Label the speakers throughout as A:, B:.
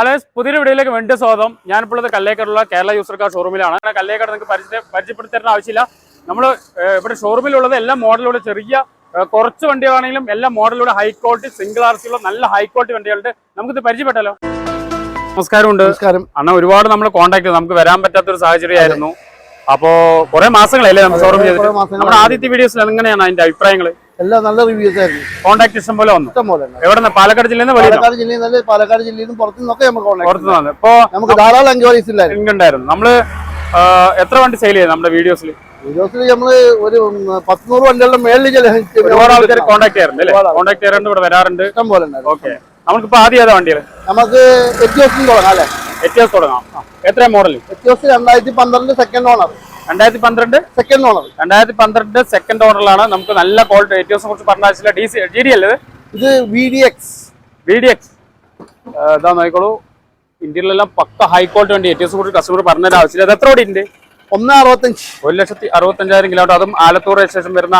A: Hello പുതിയൊരു വീഡിയോയിലേക്ക് വേണ്ടി സ്വാഗതം. ഞാനിപ്പോഴത് കല്ലേക്കടുള്ള കേരള യൂസർ കാർ ഷോറൂമിലാണ് അങ്ങനെ കല്ലേക്കാട് നിങ്ങൾക്ക് പരിചയ പരിചയപ്പെടുത്തേണ്ട ആവശ്യമില്ല. നമ്മൾ ഇവിടെ ഷോറൂമിലുള്ളത് എല്ലാ മോഡലുള്ള ചെറിയ കുറച്ച് വണ്ടികളാണെങ്കിലും എല്ലാ മോഡലുള്ള ഹൈ ക്വാളിറ്റി സിംഗിൾ ആർ ഉള്ള നല്ല ഹൈ ക്വാളിറ്റി വണ്ടികളുണ്ട്. നമുക്കിത് പരിചയപ്പെട്ടല്ലോ. നമസ്കാരം ഉണ്ട്
B: നമസ്കാരം.
A: അണ്ണ ഒരുപാട് നമ്മൾ കോൺടാക്ട് ചെയ്തു. നമുക്ക് വരാൻ പറ്റാത്ത പറ്റാത്തൊരു സാഹചര്യമായിരുന്നു. അപ്പോ കുറെ മാസങ്ങളല്ലേ നമ്മൾ ഷോറൂം ചെയ്തിട്ട്? നമ്മുടെ ആദ്യത്തെ വീഡിയോസിൽ എങ്ങനെയാണ് അതിന്റെ അഭിപ്രായങ്ങൾ
B: എല്ലാം നല്ല റിവ്യൂസ് ആയിരുന്നു.
A: കോൺടാക്ട് ഇഷ്ടം പോലെ വന്നു.
B: ഇഷ്ടം പോലെ.
A: എവിടെ പാലക്കാട് ജില്ലയിൽ നിന്ന്
B: പാലക്കാട് ജില്ലയിൽ നിന്ന് പാലക്കാട് ജില്ലയിൽ നിന്ന് പുറത്തു നിന്നൊക്കെ നമുക്ക്
A: കോൺടാക്ട് ഇപ്പോ
B: നമുക്ക് ധാരാളം എൻക്വയറീസ് ഇല്ലായിരുന്നു.
A: നമ്മൾ എത്ര വണ്ടി സെയിൽ ചെയ്തു നമ്മുടെ വീഡിയോസിൽ
B: വീഡിയോസിൽ നമ്മൾ ഒരു പത്തുനൂറ് വണ്ടികളുടെ മേളിൽ
A: ഒരുപാട് ആൾക്കാർ കോൺടാക്ട് ചെയ്യാറുണ്ട് അല്ലേ. കോൺടാക്ട് ചെയ്യാറുണ്ട് ഇവിടെ വരാറുണ്ട്.
B: ഇഷ്ടം പോലെ
A: ഓക്കെ നമുക്കിപ്പോ ആദ്യം ഏതാ വണ്ടികൾ
B: നമുക്ക് എത്തിയോസിൽ തുടങ്ങാം അല്ലെ?
A: എത്തിയോസ് തുടങ്ങാം. എത്ര മോഡൽ
B: എത്തിയോസ് രണ്ടായിരത്തി പന്ത്രണ്ട് സെക്കൻഡ് ഓണർ
A: രണ്ടായിരത്തി പന്ത്രണ്ട്
B: സെക്കൻഡ് ഓണർ
A: രണ്ടായിരത്തി പന്ത്രണ്ട് സെക്കൻഡ് ഓണറിലാണ് നമുക്ക് നല്ല ക്വാളിറ്റി ഏറ്റവും കുറച്ച് പറഞ്ഞാൽ ഡി സി ജി ഡി അല്ലേ
B: ഇത്? V D X
A: V D X ഇതാ നോക്കിക്കോളൂ. ഇന്ത്യയിലെല്ലാം പക്ക ഹൈ ക്വാളിറ്റി വണ്ടി. ഏറ്റവും കുറച്ച് കസ്റ്റമർ പറഞ്ഞ ആവശ്യമില്ല. അത് എത്ര ഓടി ഉണ്ട്?
B: ഒന്ന് അറുപത്തഞ്ച്.
A: ഒരു ലക്ഷത്തി അറുപത്തഞ്ചായിരം കിലോമീറ്റർ. അതും ആലത്തൂർ രജിസ്ട്രേഷൻ വരുന്ന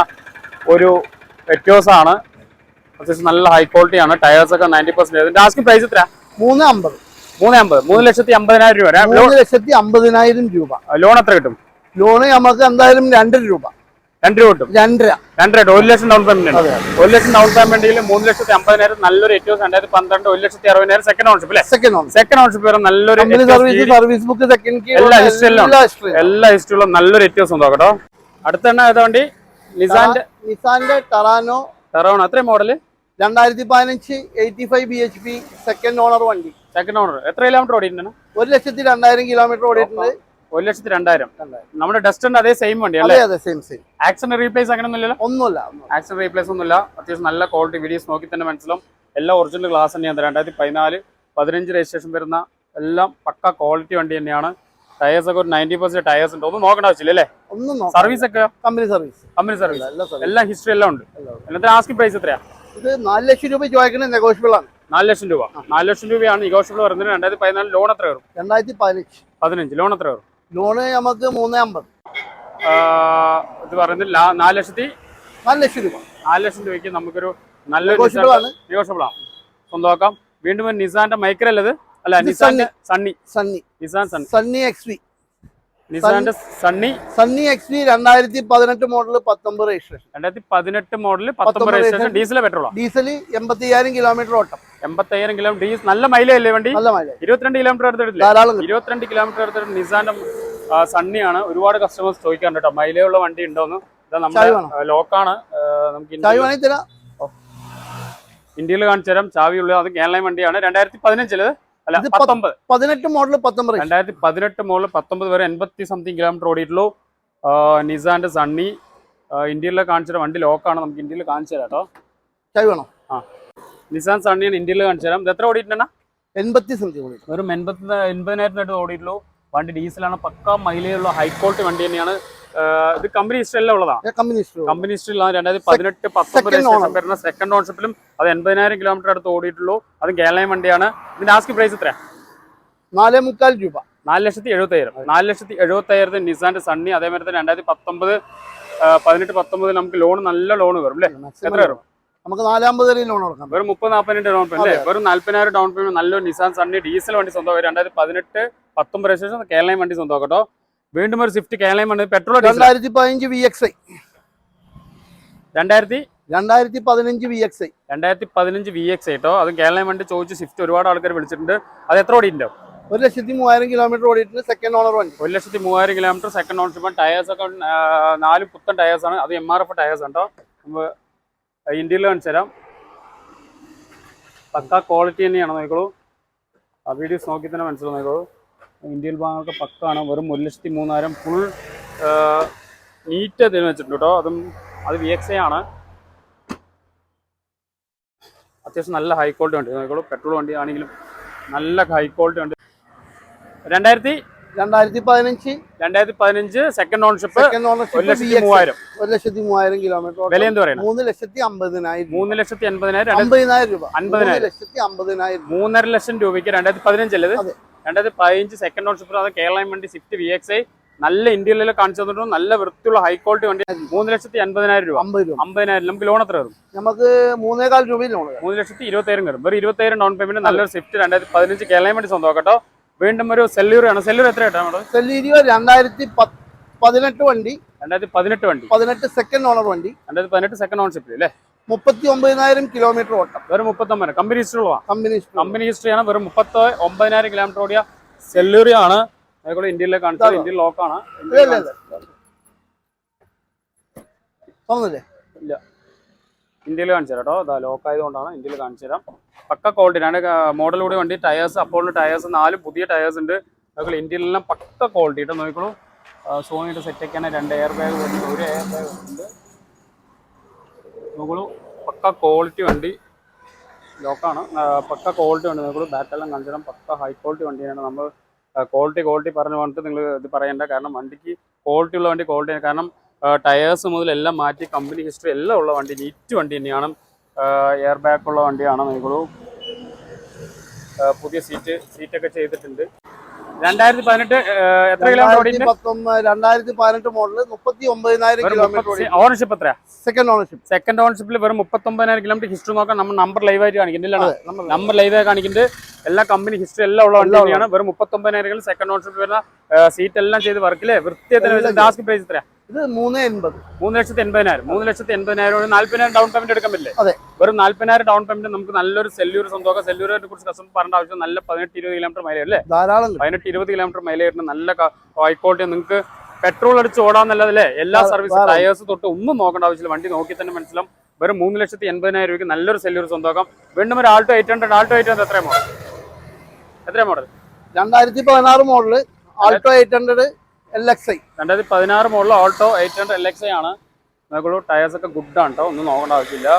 A: ഒരു എറ്റോസ് ആണ്. അത്യാവശ്യം നല്ല ഹൈ ക്വാളിറ്റി ആണ്. ടയേഴ്സ് ഒക്കെ നയന്റി പെർസെന്റ് ആസ്കിംഗ് പ്രൈസ് എത്ര
B: മൂന്ന് അമ്പത്.
A: മൂന്ന് അമ്പത്. മൂന്ന് ലക്ഷത്തി അമ്പതിനായിരം രൂപ
B: മൂന്ന് ലക്ഷത്തി അമ്പതിനായിരം രൂപ.
A: ലോൺ എത്ര കിട്ടും?
B: ലോണ് നമുക്ക് എന്തായാലും രണ്ടര രൂപ.
A: രണ്ട് രൂപ കിട്ടും.
B: രണ്ടര.
A: രണ്ടര ഒരു ലക്ഷം ഡൗൺ പേയ്മെന്റ്. ഒരു ലക്ഷം ഡൗൺ പേയ്മെന്റിൽ മൂന്ന് ലക്ഷത്തി അമ്പതിനായിരം നല്ലൊരു ഏറ്റവും രണ്ടായിരത്തി പന്ത്രണ്ട് ഒരു ലക്ഷത്തി അറുപതിനായിരം സെക്കൻഡ് ഓൺഷിപ്പ് അല്ലേ?
B: സെക്കൻഡ് ഓൺഷിപ്പ്
A: സെക്കൻഡ് ഓൺഷിപ്പ് വരെ നല്ലൊരു
B: service service book second key
A: എല്ലാ ഹിസ്റ്ററിയും എല്ലാ.
B: എല്ലാ
A: നല്ലൊരു ഏറ്റവും സ്വന്തം കേട്ടോ? അടുത്ത എണ്ണ ഏതാ വണ്ടി? നിസാന്റെ
B: നിസാന്റെ ടറാനോ
A: ടറാനോ അത്രയും മോഡൽ
B: രണ്ടായിരത്തി പതിനഞ്ച് eighty five B H P second owner വണ്ടി.
A: സെക്കൻഡ് ഓണർ എത്ര കിലോമീറ്റർ ഓടിയിട്ടുണ്ട്?
B: ഒരു ലക്ഷത്തി രണ്ടായിരം കിലോമീറ്റർ ഓടിയിട്ടുണ്ട്.
A: ഒരു ലക്ഷത്തി രണ്ടായിരം. നമ്മുടെ ഡസ്റ്റിന്റെ അതേ സെയിം വണ്ടി അല്ലേ?
B: സെയിം സെയിം
A: ആക്സിഡന്റ് റീപ്ലേസ് അങ്ങനെ ഒന്നുമില്ലല്ലോ
B: ഒന്നുമില്ല.
A: ആക്സിഡന്റ് റീപ്ലേസ് ഒന്നുമില്ല. അത്യാവശ്യം നല്ല ക്വാളിറ്റി വീഡിയോസ് നോക്കി തന്നെ മനസ്സിലാവും. എല്ലാ ഒറിജിനൽ ഗ്ലാസ് തന്നെയാണ് രണ്ടായിരത്തി പതിനാല് പതിനഞ്ച് രജിസ്ട്രേഷൻ വരുന്ന എല്ലാം പക്ക ക്വാളിറ്റി വണ്ടി തന്നെയാണ്. ടയേഴ്സ് ഒക്കെ ഒരു നയന്റി പെർസെന്റ് ടയേഴ്സ് ഉണ്ട്. ഒന്നും നോക്കേണ്ട ആവശ്യമില്ല അല്ലേ?
B: ഒന്നും
A: സർവീസ് ഒക്കെ?
B: കമ്പനി സർവീസ്
A: കമ്പനി സർവീസ്
B: എല്ലാ
A: ഹിസ്റ്ററി എല്ലാം ഉണ്ട്. എന്നിട്ട് ആസ്കിംഗ് പ്രൈസ് എത്രയാ?
B: ഇത് നാല് ലക്ഷം രൂപ ചോദിക്കുന്നത് നെഗോഷ്യബിൾ ആണ്.
A: നാല് ലക്ഷം രൂപ. നാല് ലക്ഷം രൂപയാണ് നെഗോഷ്യബിൾ വരുന്നത് രണ്ടായിരത്തി പതിനാല് ലോൺ എത്ര വരും
B: രണ്ടായിരത്തി പതിനഞ്ച്.
A: പതിനഞ്ച് ലോൺ എത്ര വരും
B: ലോണ് നമുക്ക് മൂന്ന് അമ്പത്.
A: ഇത് പറയുന്നത് നാല് ലക്ഷത്തി
B: നാല് ലക്ഷം രൂപ.
A: നാല് ലക്ഷം രൂപയ്ക്ക് നമുക്കൊരു
B: നല്ല.
A: നെഗോഷ്യബിൾ ആണ്. സ്വന്തമാക്കാം. വീണ്ടും നിസാന്റെ മൈക്രല്ലത് അല്ല
B: Nissan
A: നിസാന്റെ Sunny
B: Sunny
A: Nissan Sunny
B: Sunny X V
A: നിസാന്റെ Sunny?
B: Sunny X V രണ്ടായിരത്തി പതിനെട്ട് മോഡൽ പത്തൊമ്പത് രജിസ്ട്രേഷൻ
A: രണ്ടായിരത്തി പതിനെട്ട് മോഡൽ പത്തൊമ്പത് രജിസ്ട്രേഷൻ ഡീസൽ പെട്രോളാ
B: ഡീസൽ എൺപത്തി അയ്യായിരം കിലോമീറ്റർ ഓട്ടം.
A: എൺപത്തയ്യായിരം കിലോമീറ്റർ ഡീസൽ നല്ല മൈലല്ലേ വണ്ടി?
B: നല്ല മൈല
A: ഇരുപത്തിരണ്ട് കിലോമീറ്റർ എടുത്തിട്ടില്ല?
B: ധാരാളം
A: ഇരുപത്തിരണ്ട് കിലോമീറ്റർ എടുത്തിട്ട് നിസാന്റെ സണ്ണിയാണ് ഒരുപാട് കസ്റ്റമേഴ്സ് ചോദിക്കാറുണ്ട് കേട്ടോ. മൈലേ ഉള്ള വണ്ടി ഉണ്ടോന്ന് ഇതാ നമ്മുടെ ലോക്കാണ്. നമുക്ക് ഇന്ത്യയിൽ കാണിച്ചു തരാം. ചാവിയുള്ള അത് കേരള വണ്ടിയാണ്. രണ്ടായിരത്തി പതിനഞ്ചിൽ അല്ല
B: പതിനെട്ട് മോഡൽ പത്തൊമ്പത്.
A: രണ്ടായിരത്തി പതിനെട്ട് മോഡൽ പത്തൊമ്പത് വരെ എൺപത്തി സംതിങ് കിലോമീറ്റർ ഓടിയിട്ടുള്ളൂ നിസാന്റെ സണ്ണി ഇന്ത്യയിലെ കാണിച്ച വണ്ടി ലോക്കാണ് നമുക്ക് ഇന്ത്യയിൽ കാണിച്ചു തരാം കേട്ടോ.
B: ചായ വേണോ?
A: ആ. നിസാൻ സണ്ണിയാണ് ഇന്ത്യയിൽ കാണിച്ചു തരാം. ഇത് എത്ര ഓടിയിട്ടുണ്ടെന്നാ
B: എൺപത്തി സംതിങ്
A: വെറും എൺപത്തി എൺപതിനായിരത്തിനായിട്ട് ഓടിയിട്ടുള്ളൂ. വണ്ടി ഡീസലാണ് പക്ക മൈലേജുള്ള ഹൈ ക്വാളിറ്റി വണ്ടി തന്നെയാണ്. ഇത് കമ്പനി ഹിസ്റ്ററിയെല്ലാം ഉള്ളതാണ്
B: കമ്പനി
A: ഹിസ്റ്ററിലാണ് രണ്ടായിരത്തി പതിനെട്ട് പത്തൊമ്പത്. വരുന്ന സെക്കൻഡ് ഓൺഷിപ്പിലും അത് എൺപതിനായിരം കിലോമീറ്റർ അടുത്ത് ഓടിയിട്ടുള്ളൂ. അത് കേരള വണ്ടിയാണ്. ഇതിന്റെ ആസ്കി പ്രൈസ് എത്ര
B: നാലേ മുക്കാൽ രൂപ.
A: നാല് ലക്ഷത്തി എഴുപത്തയ്യായിരം. നാല് ലക്ഷത്തി എഴുപത്തയ്യായിരത്തിന് നിസാന്റെ സണ്ണി അതേമാതിരി തന്നെ രണ്ടായിരത്തി പത്തൊമ്പത് പതിനെട്ട് പത്തൊമ്പത് നമുക്ക് ലോൺ നല്ല ലോൺ വരും അല്ലേ? എത്ര വരും?
B: നമുക്ക് നാലാമ്പത് ലോൺ കൊടുക്കാം.
A: വെറും മുപ്പത് നാൽപ്പതിനായിരം ഡൗൺ പേയ്മെന്റ് അല്ലേ? വെറും നാല്പതിനായിരം ഡൗൺ പേയ്മെന്റ് നല്ലൊരു നിസാൻ സണ്ണി ഡീസൽ വണ്ടി സ്വന്തമായി രണ്ടായിരത്തി പതിനെട്ട് പത്തൊമ്പത് ശേഷം കേരളയും വണ്ടി സ്വന്തം കേട്ടോ. വീണ്ടും ഒരു സ്വിഫ്റ്റ് കേരളയും വണ്ടി. പെട്രോൾ
B: രണ്ടായിരത്തി പതിനഞ്ച് വി എക്സ് ഐ
A: രണ്ടായിരത്തി
B: രണ്ടായിരത്തി പതിനഞ്ച് വി എക്സ് ഐ
A: രണ്ടായിരത്തി പതിനഞ്ച് വി എക്സ് ഐ കേട്ടോ അത് കേരളയും വണ്ടി ചോദിച്ച് സ്വിഫ്റ്റ് ഒരുപാട് ആൾക്കാർ വിളിച്ചിട്ടുണ്ട്. അത് എത്ര ഓടിയിട്ടുണ്ടോ?
B: ഒരു ലക്ഷത്തി മൂവായിരം കിലോമീറ്റർ ഓടിയിട്ടുണ്ട് സെക്കൻഡ് ഓണർ വണ്ടി.
A: ഒരു ലക്ഷത്തി മൂവായിരം കിലോമീറ്റർ സെക്കൻഡ് ഓണർഷിപ്പ് ടയേഴ്സ് ഒക്കെ നാല് പുത്തൻ ടയേഴ്സ് ആണ്. അത് എം ആർ എഫ് ടയേഴ്സ് ഉണ്ടോ ഇന്ത്യയിൽ കാണിച്ചു തരാം. പക്ക ക്വാളിറ്റി തന്നെയാണ് നോക്കിക്കോളൂ. ആ വീഡിയോസ് നോക്കി തന്നെ മനസ്സിലാവും നോക്കിക്കോളൂ. ഇന്ത്യയിൽ ഭാഗമൊക്കെ പക്കാണ്. വെറും ഒരു ലക്ഷത്തി മൂന്നായിരം ഫുൾ നീറ്റ് അതിന് വെച്ചിട്ടുണ്ട് കേട്ടോ. അതും അത് വി എക്സ് ആണ്. അത്യാവശ്യം നല്ല ഹൈ ക്വാളിറ്റി വണ്ടി. നോക്കിക്കോളൂ. പെട്രോൾ വണ്ടി ആണെങ്കിലും നല്ല ഹൈ ക്വാളിറ്റി വണ്ടി. രണ്ടായിരത്തി
B: രണ്ടായിരത്തി പതിനഞ്ച്
A: രണ്ടായിരത്തി പതിനഞ്ച് സെക്കൻഡ്
B: ഓണർഷിപ്പ്
A: ഒരു
B: ഓണർഷിപ്പ്
A: ലക്ഷത്തി മൂവായിരം.
B: ഒരു ലക്ഷത്തി മൂവായിരം കിലോമീറ്റർ
A: വില എന്ത് പറയുന്നത്
B: മൂന്ന് ലക്ഷത്തി അമ്പതിനായിരം.
A: മൂന്ന് ലക്ഷത്തി അമ്പതിനായിരം
B: അമ്പതിനായിരം രൂപ. അമ്പതിനായിരം ലക്ഷത്തി അമ്പതിനായിരം
A: മൂന്നര ലക്ഷം രൂപയ്ക്ക് രണ്ടായിരത്തി പതിനഞ്ചല്ലേ രണ്ടായിരത്തി പതിനഞ്ച് സെക്കൻഡ് ഓൺഷിപ്പ് അത് കേരള വണ്ടി സ്വിഫ്റ്റ് വി എക്സ് ഐ നല്ല ഇന്ത്യയിലെ കാണിച്ചു തന്നിട്ടുണ്ട്. നല്ല വൃത്തിയുള്ള ഹൈ ക്വാളിറ്റി വണ്ടി. മൂന്ന് ലക്ഷത്തി അൻപതിനായിരം രൂപ.
B: അമ്പത് രൂപ.
A: അമ്പതിനായിരം നമുക്ക് ലോൺ എത്ര വരും?
B: നമുക്ക് മൂന്നേകാൽ രൂപയിൽ ലോൺ
A: മൂന്ന് ലക്ഷത്തി ഇരുപത്തായിരം കയറും വെറും ഇരുപത്തായിരം ഡൗൺ പേയ്മെന്റ് നല്ലൊരു സ്വിഫ്റ്റ് രണ്ടായിരത്തി പതിനഞ്ച് കേരളം വേണ്ടി സ്വന്തമാക്കട്ടോ വീണ്ടും ഒരു സെല്ലൂരാണ് സെല്ലൂർ എത്ര കേട്ടോ നമ്മുടെ
B: സെല്ലീരിയോ രണ്ടായിരത്തി പതിനെട്ട് വണ്ടി.
A: രണ്ടായിരത്തി പതിനെട്ട് വണ്ടി.
B: പതിനെട്ട് സെക്കൻഡ് ഓണർ വണ്ടി.
A: രണ്ടായിരത്തി പതിനെട്ട് സെക്കൻഡ് ഓൺഷിപ്പിൽ അല്ലേ
B: മുപ്പത്തി ഒമ്പതിനായിരം കിലോമീറ്റർ ഓട്ടം.
A: വെറും മുപ്പത്തൊമ്പതിനായിരം. കമ്പനി ഹിസ്റ്ററി ഉള്ളതാണ്
B: കമ്പനി
A: കമ്പനി ഹിസ്റ്ററി ആണ്. വെറും മുപ്പത്തി ഒമ്പതിനായിരം കിലോമീറ്റർ ഓടിയ സെല്ലൂറി ആണ്. അതേപോലെ ഇന്ത്യയിലെ കാണിച്ചത്
B: ഇന്ത്യയിൽ
A: ഇന്ത്യൻ ലോക്കാണ്
B: ഇല്ല തോന്നുന്നില്ലേ?
A: ഇന്ത്യയിൽ കാണിച്ചു തരാം കേട്ടോ ലോക്ക് ആയതുകൊണ്ടാണ് ഇന്ത്യയിൽ കാണിച്ചു തരാം പക്ക ക്വാളിറ്റി ആണ് മോഡൽ കൂടി വണ്ടി ടയേഴ്സ് അപ്പോൾ ടയേഴ്സ് നാല് പുതിയ ടയേഴ്സ് ഉണ്ട്. അതുപോലെ ഇന്ത്യയിലെല്ലാം പക്ക ക്വാളിറ്റി കേട്ടോ നോക്കിക്കോളൂ. സോണിയുടെ സെറ്റൊക്കെയാണ് രണ്ട് എയർ ബാഗ് വരുന്നത് ഒരു എയർ ബാഗ് ഉണ്ട് നോക്കുള്ളൂ പക്ക ക്വാളിറ്റി വണ്ടി. ലോക്കാണ്. പക്ക ക്വാളിറ്റി വണ്ടി ബാറ്റെല്ലാം എല്ലാം തരാം പക്ക ഹൈ ക്വാളിറ്റി വണ്ടിയാണ്. നമ്മൾ ക്വാളിറ്റി ക്വാളിറ്റി പറഞ്ഞു പറഞ്ഞിട്ട് നിങ്ങൾ ഇത് പറയേണ്ട. കാരണം വണ്ടിക്ക് ക്വാളിറ്റി ഉള്ള വണ്ടി ക്വാളിറ്റി കാരണം ടയേഴ്സ് മുതൽ എല്ലാം മാറ്റി കമ്പനി ഹിസ്റ്ററി എല്ലാം ഉള്ള വണ്ടി നീറ്റ് വണ്ടി തന്നെയാണ്. എയർ ബാഗ് ഉള്ള വണ്ടിയാണ് നോക്കോളൂ പുതിയ സീറ്റ് സീറ്റൊക്കെ ചെയ്തിട്ടുണ്ട്. രണ്ടായിരത്തി പതിനെട്ട് എത്ര കിലോമീറ്റർ
B: രണ്ടായിരത്തി പതിനെട്ട് മോഡൽ മുപ്പത്തി ഒമ്പതിനായിരം കിലോമീറ്റർ
A: ഓണർഷിപ്പ് എത്ര
B: സെക്കൻഡ് ഓണർഷിപ്പ്
A: സെക്കൻഡ് ഓണർഷിപ്പിൽ വെറും മുപ്പത്തൊമ്പതിനായിരം കിലോമീറ്റർ ഹിസ്റ്ററി നോക്കാൻ നമ്മൾ നമ്പർ ലൈവ് ആയിട്ട് കാണിക്കുന്നില്ല നമ്പർ ലൈവ് ആയി കാണിക്കുന്നത് എല്ലാ കമ്പനി ഹിസ്റ്ററി എല്ലാം ഉള്ള വണ്ടിയാണ്. വെറും മുപ്പത്തൊമ്പതിനായിരം സെക്കൻഡ് ഓണർഷിപ്പ് വരുന്ന സീറ്റ് എല്ലാം ചെയ്ത് വർക്കില്ലേ വൃത്തിയത്തിന് ലാസ്റ്റ് പ്രൈസ് എത്രയാ?
B: ഇത് മൂന്ന് എൺപത്.
A: മൂന്ന് ലക്ഷത്തി എൺപതിനായിരം. മൂന്ന് ലക്ഷത്തി എൺപതിനായിരം നാല്പതിനായിരം ഡൗൺ പേയ്മെന്റ് എടുക്കാൻ പറ്റില്ലേ?
B: അതെ.
A: വെറും നാല്പതിനായിരം ഡൗൺ പേയ്മെന്റ് നമുക്ക് നല്ലൊരു സെല്ലൂർ സ്വന്തമാക്കാം സെല്ലൂരിനെ കുറിച്ച് കസ്റ്റമർ പറഞ്ഞ ആവശ്യം നല്ല പതിനെട്ട് ഇരുപത് കിലോമീറ്റർ മൈലേജ് അല്ലേ?
B: ധാരാളം.
A: പതിനെട്ട് ഇരുപത് കിലോമീറ്റർ മൈലേജ് നല്ല ഹൈ ക്വാളിറ്റി നിങ്ങൾക്ക് പെട്രോൾ അടിച്ച് ഓടാന്നല്ലേ എല്ലാ സർവീസും ടയേഴ്സ് തൊട്ട് ഒന്നും നോക്കേണ്ട ആവശ്യമില്ല. വണ്ടി നോക്കി തന്നെ മനസ്സിലാവും. വെറും മൂന്ന് ലക്ഷത്തി എൺപതിനായിരം രൂപയ്ക്ക് നല്ലൊരു സെല്ലൂർ സ്വന്തമാക്കാം വീണ്ടും ഒരു Alto eight hundred Alto eight hundred എത്രയാണ് മോഡൽ എത്രയാണ് മോഡൽ
B: രണ്ടായിരത്തി പതിനാറ് model Alto eight hundred L X I
A: രണ്ടായിരത്തി പതിനാറ് model Alto eight hundred L X I ആണ്. നോക്കുള്ളൂ ടയേഴ്സ് ഒക്കെ ഗുഡ് ആണ് കേട്ടോ ഒന്നും നോക്കേണ്ട ആവശ്യമില്ല.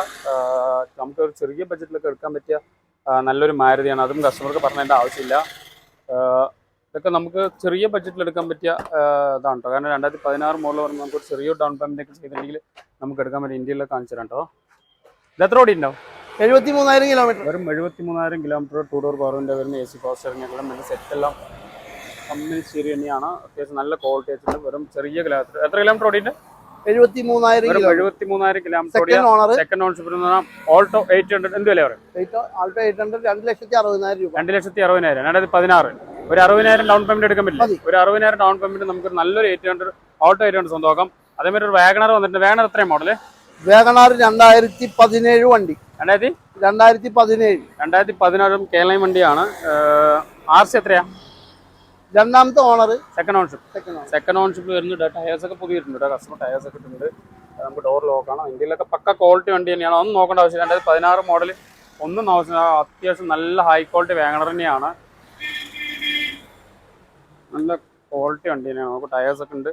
A: നമുക്ക് ഒരു ചെറിയ ബഡ്ജറ്റിലൊക്കെ എടുക്കാൻ പറ്റിയ നല്ലൊരു മാരുതിയാണ്. അതും കസ്റ്റമർക്ക് പറഞ്ഞതിന്റെ ആവശ്യമില്ല. ഇതൊക്കെ നമുക്ക് ചെറിയ ബഡ്ജറ്റിൽ എടുക്കാൻ പറ്റിയ ഇതാണ് കേട്ടോ കാരണം രണ്ടായിരത്തി പതിനാറ് മോഡൽ പറഞ്ഞാൽ നമുക്ക് ഒരു ചെറിയ ഡൗൺ പേയ്മെന്റ് ഒക്കെ ചെയ്തിട്ടുണ്ടെങ്കിൽ നമുക്ക് എടുക്കാൻ പറ്റും ഇന്ത്യയിലൊക്കെ കാണിച്ചു തരാം കേട്ടോ ഇത് എത്ര ഓടി ഉണ്ടാവും?
B: എഴുപത്തി മൂന്നായിരം കിലോമീറ്റർ
A: വെറും എഴുപത്തി മൂന്നായിരം കിലോമീറ്റർ ടൂ ഡോർ പവറിന്റെ വരുന്ന എ സി പവർ സ്റ്റിയറിംഗ് എല്ലാം നല്ല സെറ്റെല്ലാം കമ്പനി ശരി തന്നെയാണ് അത്യാവശ്യം നല്ല ക്വാളിറ്റി വെച്ചിട്ട് വെറും ചെറിയ കിലോമീറ്റർ എത്ര കിലോമീറ്റർ ഓടിയിട്ട്
B: എഴുപത്തി മൂന്നായിരം
A: വെറും
B: കിലോമീറ്റർ
A: എഴുപത്തി മൂന്നായിരം kilometre
B: second
A: Alto eight hundred എന്ത് വില പറയും
B: ആൾട്ടോ എയ്റ്റ് ഹൺഡ്രഡ് രണ്ട് ലക്ഷത്തി അറുപതിനായിരം രൂപ.
A: രണ്ട് ലക്ഷത്തി അറുപതിനായിരം. രണ്ടായിരത്തി പതിനാറ്. ഒരു അറുപതിനായിരം ഡൗൺ പേയ്മെന്റ് എടുക്കാൻ പറ്റില്ല ഒരു അറുപതിനായിരം ഡൗൺ പേയ്മെന്റ് നമുക്ക് നല്ലൊരു eight hundred Alto eight hundred സ്വന്തമാക്കാം. അതേമാതിരി ഒരു വാഗണർ വന്നിട്ടുണ്ട്. വാഗണർ എത്രയാണ് മോഡൽ
B: വേഗണാർ രണ്ടായിരത്തി പതിനേഴ് വണ്ടി.
A: രണ്ടായിരത്തി?
B: രണ്ടായിരത്തി പതിനേഴ്
A: രണ്ടായിരത്തി കേരള വണ്ടിയാണ്. ആർ സി എത്രയാ?
B: രണ്ടാമത്തെ owner
A: second ownership
B: second
A: ownership വരുന്നുണ്ട് ടയേഴ്സ് ഒക്കെ പുതിയിട്ടുണ്ട്. കസ്റ്റമർ ടയേഴ്സ് ഒക്കെ ഇട്ടുണ്ട് അത് നമുക്ക് ഡോർ ലോക്കാണ് ഇന്ത്യയിലൊക്കെ പക്ക ക്വാളിറ്റി വണ്ടി തന്നെയാണ്. ഒന്നും നോക്കേണ്ട ആവശ്യം രണ്ടായിരത്തി പതിനാറ് മോഡൽ ഒന്നും ആവശ്യമില്ല. അത്യാവശ്യം നല്ല ഹൈ ക്വാളിറ്റി വാങ്ങണർ തന്നെയാണ്. നല്ല ക്വാളിറ്റി വണ്ടി തന്നെയാണ്. നമുക്ക് ടയേഴ്സ് ഒക്കെ ഉണ്ട്.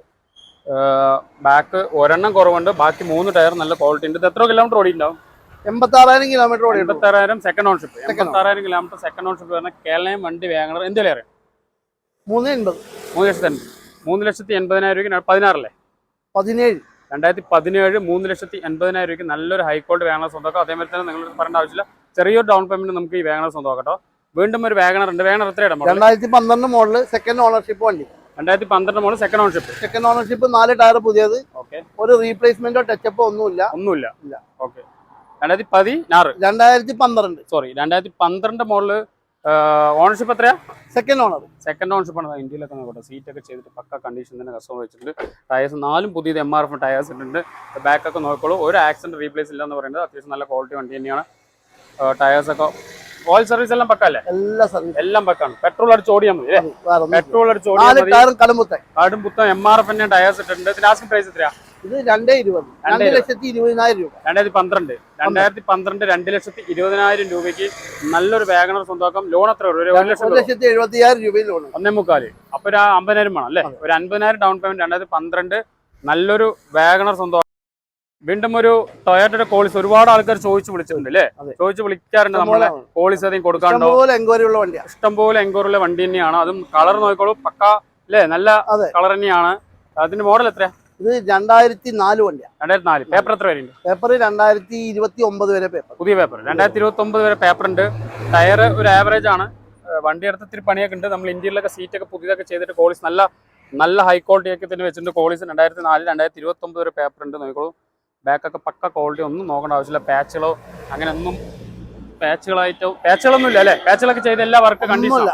A: ബാക്ക് ഒരെണ്ണം കുറവുണ്ട്. ബാക്കി മൂന്ന് ടയർ നല്ല ക്വാളിറ്റി ഉണ്ട്. ഇത് എത്ര കിലോമീറ്റർ ഓടിയിട്ടുണ്ടാവും?
B: എൺപത്തി ആറായിരം കിലോമീറ്റർ ഓടി
A: എൺപത്താറായിരം സെക്കൻഡ് ഓൺഷിപ്പ് എൺപത്താറായിരം കിലോമീറ്റർ സെക്കൻഡ് ഓൺഷിപ്പ് വരുന്ന കേരളം വണ്ടി വാങ്ങണർ എന്തെങ്കിലും അറിയാം
B: മൂന്ന് എൺപത്
A: മൂന്ന് ലക്ഷത്തി എൺപത് മൂന്ന് ലക്ഷത്തി എൺപതിനായിരം രൂപയ്ക്ക് പതിനാറല്ലേ?
B: പതിനേഴ്.
A: രണ്ടായിരത്തി പതിനേഴ് മൂന്ന് ലക്ഷത്തി എൺപതിനായിരം രൂപയ്ക്ക് നല്ലൊരു ഹൈ ക്വാളിറ്റി സ്വന്തമാക്കും. സ്വന്തമാക്കാം അതേമാതിരി തന്നെ നിങ്ങൾ പറയേണ്ട ആവശ്യമില്ല. ചെറിയൊരു ഡൗൺ പേയ്മെന്റ് നമുക്ക് ഈ വേഗണർ സ്വന്തമാക്കാം കേട്ടോ. വീണ്ടും ഒരു വേഗണർ ഉണ്ട്. വേഗണർ എത്രയാണ് മോഡൽ
B: രണ്ടായിരത്തി പന്ത്രണ്ട് മോഡൽ സെക്കൻഡ് ഓണർഷിപ്പ് വണ്ടി.
A: രണ്ടായിരത്തി പന്ത്രണ്ട് model second ownership
B: second ownership നാല് ടയർ പുതിയത്.
A: ഓക്കെ
B: ഒരു റീപ്ലേസ്മെന്റോ ടച്ചപ്പോ ഒന്നുമില്ല.
A: ഒന്നുമില്ല.
B: ഇല്ല.
A: ഓക്കെ രണ്ടായിരത്തി പതിനാറ്.
B: രണ്ടായിരത്തി പന്ത്രണ്ട്.
A: സോറി രണ്ടായിരത്തി പന്ത്രണ്ട് മോഡൽ ഓണർഷിപ്പ് എത്രയാ?
B: സെക്കൻഡ് ഓണർ
A: സെക്കൻഡ് ഓണർഷിപ്പ് ആണ്. ഇന്ത്യയിലൊക്കെ നോക്കട്ടെ. സീറ്റൊക്കെ ചെയ്തിട്ട് പക്ക കണ്ടീഷൻ തന്നെ കസ്റ്റമർ വെച്ചിട്ടുണ്ട്. ടയേഴ്സ് നാലും പുതിയത് എം ആർ എഫ് ടയേഴ്സ് ഇട്ടുണ്ട് ബാക്കൊക്കെ നോക്കിക്കോളൂ. ഒരു ആക്സിഡന്റ് റീപ്ലേസ് ഇല്ല എന്ന് പറയുന്നത് അത്യാവശ്യം നല്ല ക്വാളിറ്റി വണ്ടി തന്നെയാണ്. ടയേഴ്സ് ഒക്കെ. ഓയിൽ സർവീസ് എല്ലാം പക്കല്ലേ
B: എല്ലാ സർവീസ്
A: എല്ലാം പക്കാണ് പെട്രോൾ അടിച്ച് ഓടിയാൽ മതി പെട്രോൾ അടിച്ച് ഓടിയാൽ
B: നാല്
A: മതി.
B: ടയറും കടുമ്പത്തെ
A: കാടും പുത്തം എം ആർ എഫ് ടയേഴ്സ് ഇട്ടിട്ടുണ്ട്. ലാസ്റ്റ് പ്രൈസ് എത്രയാ?
B: ഇത് രണ്ടേ ഇരുപത്. രണ്ട് ലക്ഷത്തി ഇരുപതിനായിരം രൂപ.
A: രണ്ടായിരത്തി പന്ത്രണ്ട്. രണ്ടായിരത്തി പന്ത്രണ്ട് രണ്ട് ലക്ഷത്തി ഇരുപതിനായിരം രൂപയ്ക്ക് നല്ലൊരു വാഗണർ സ്വന്തമാക്കാം. ലോൺ എത്ര ഒരു ഒരു ലക്ഷം
B: ഒരു ലക്ഷത്തി എഴുപത്തിയായിരം രൂപയിൽ ലോൺ.
A: ഒന്നേ മുക്കാൽ. അപ്പൊ ഒരു അമ്പതിനായിരം വേണം അല്ലേ? ഒരു അൻപതിനായിരം ഡൗൺ പേയ്മെന്റ് രണ്ടായിരത്തി പന്ത്രണ്ട് നല്ലൊരു വാഗണർ സ്വന്തം വീണ്ടും ഒരു ടൊയാറ്റോയുടെ കോളിസ് ഒരുപാട് ആൾക്കാർ ചോദിച്ചു വിളിച്ചിട്ടുണ്ട് അല്ലേ? ചോദിച്ചു വിളിക്കാറുണ്ട് നമ്മളെ കോളിസ് അധികം കൊടുക്കാണ്ടോ?
B: ഇഷ്ടംപോലെ എൻക്വയറി ഉള്ള വണ്ടിയാണ്
A: ഇഷ്ടംപോലെ ഉള്ള വണ്ടി തന്നെയാണ്. അതും കളർ നോക്കിക്കോളൂ. പക്ക അല്ലേ? നല്ല കളർ തന്നെയാണ്. അതിന്റെ മോഡൽ എത്രയാ?
B: ഇത് രണ്ടായിരത്തി നാല് വണ്ടിയാണ്
A: രണ്ടായിരത്തി നാല് പേപ്പർ എത്ര വരെയുണ്ട്?
B: പേപ്പർ രണ്ടായിരത്തി ഇരുപത്തി ഒമ്പത് വരെ പേപ്പർ.
A: പുതിയ പേപ്പർ. രണ്ടായിരത്തി ഇരുപത്തി ഒമ്പത് വരെ പേപ്പർ ഉണ്ട്. ടയർ ഒരു ആവറേജ് ആണ്. വണ്ടി എടുത്ത് ഇത്തിരി പണിയൊക്കെ ഉണ്ട്. നമ്മൾ ഇന്ത്യയിലൊക്കെ സീറ്റൊക്കെ പുതിയതൊക്കെ ചെയ്തിട്ട് കോളിസ് നല്ല നല്ല ഹൈ ക്വാളിറ്റി ഒക്കെ തന്നെ വെച്ചിട്ടുണ്ട്. കോളീസ് രണ്ടായിരത്തി നാല് രണ്ടായിരത്തി ഇരുപത്തി ഒമ്പത് വരെ പേപ്പർ ഉണ്ട് നോക്കിക്കോളൂ. ബാക്കൊക്കെ പക്ക ക്വാളിറ്റി ഒന്നും നോക്കേണ്ട ആവശ്യമില്ല. പാച്ചുകളോ അങ്ങനെ ഒന്നും പാച്ചുകളായിട്ടോ പാച്ചുകളൊന്നും ഇല്ല അല്ലേ? പാച്ചുകളൊക്കെ ചെയ്ത എല്ലാ വർക്ക് കണ്ടീഷൻ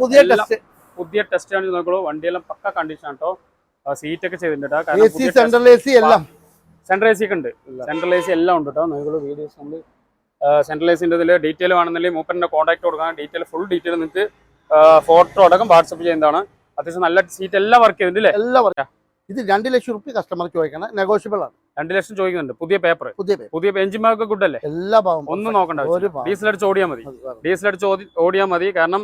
B: പുതിയ ടെസ്റ്റ്
A: പുതിയ ടെസ്റ്റ് ആണ് നോക്കിക്കോളൂ. വണ്ടിയെല്ലാം പക്ക കണ്ടീഷൻ കേട്ടോ സീറ്റ് ഒക്കെ ചെയ്തിട്ടുണ്ട്.
B: സെൻട്രൽ എ സി എല്ലാം.
A: സെൻട്രൽ എ സി ഒക്കെ ഉണ്ട്. സെൻട്രൽ എ സി എല്ലാം ഉണ്ട് കേട്ടോ നിങ്ങൾ വീഡിയോസ് നമ്മൾ സെൻട്രൽ എ സിന്റെ ഇതിൽ ഡീറ്റെയിൽ വേണമെന്നുണ്ടെങ്കിൽ മൂപ്പറിന്റെ കോൺടാക്ട് കൊടുക്കാൻ ഡീറ്റെയിൽ ഫുൾ ഡീറ്റെയിൽ നിങ്ങൾക്ക് ഫോട്ടോ അടക്കം വാട്സപ്പ് ചെയ്യുന്നതാണ്. അത്യാവശ്യം നല്ല സീറ്റ് എല്ലാം വർക്ക് ചെയ്തിട്ടുണ്ട് അല്ലേ
B: എല്ലാം വർക്ക് ഇത് രണ്ട് ലക്ഷം റുപ്യ കസ്റ്റമർ ചോദിക്കണം നെഗോഷ്യബിൾ ആണ്.
A: രണ്ട് ലക്ഷം ചോദിക്കുന്നുണ്ട്. പുതിയ പേപ്പർ
B: പുതിയ പുതിയ
A: പുതിയ ബെഞ്ചിമാർക്ക് ഗുഡ് അല്ലേ
B: എല്ലാ ഭാഗം
A: ഒന്നും നോക്കണ്ട ഡീസൽ അടിച്ച് ഓടിയാൽ മതി. ഡീസൽ അടിച്ച് ഓടിയാൽ മതി. കാരണം